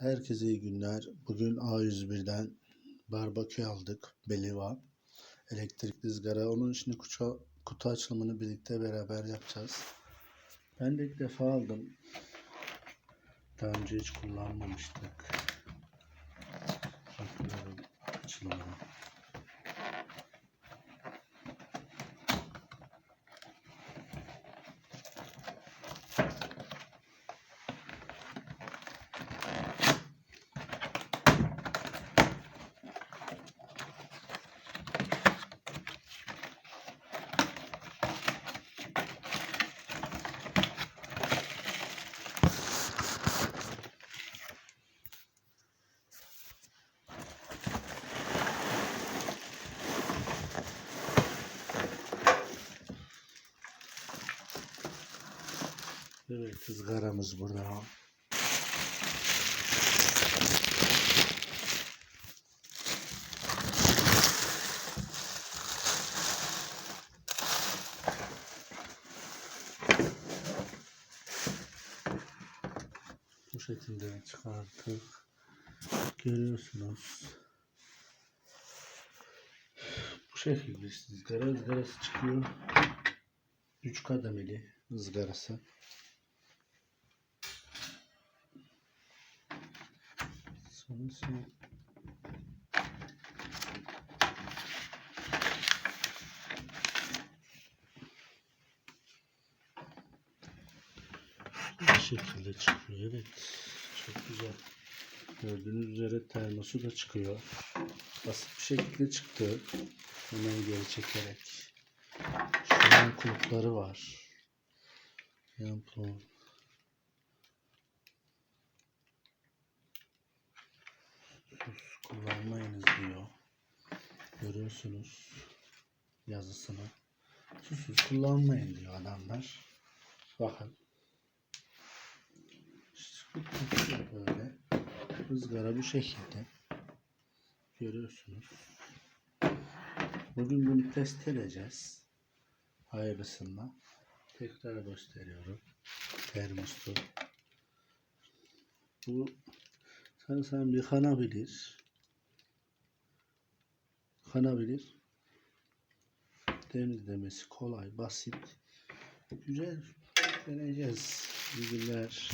Herkese iyi günler. Bugün A101'den barbekü aldık. Beliva. Elektrikli ızgara. Onun için kutu, kutu açılımını birlikte beraber yapacağız. Ben de ilk defa aldım. Daha önce hiç kullanmamıştık. Evet ızgaramız burada. Bu şekilde çıkarttık. Görüyorsunuz. Bu şekilde ızgara ızgarası çıkıyor. 3 kademeli ızgarası. Sonrası bu şekilde çıkıyor. Evet. Çok güzel. Gördüğünüz üzere termosu da çıkıyor. Basit bir şekilde çıktı. Hemen geri çekerek. Şu an kulpları var. Yan. Sus kullanmayınız diyor. Görüyorsunuz yazısını. Susuz kullanmayın diyor adamlar. Bakın. İşte böyle. Izgara bu şekilde. Görüyorsunuz. Bugün bunu test edeceğiz. Hayırlısıyla. Tekrar gösteriyorum. Termostu. Bu sanırsam yıkanabilir. Yıkanabilir. Temizlemesi kolay, basit. Güzel. Deneyeceğiz. Günler.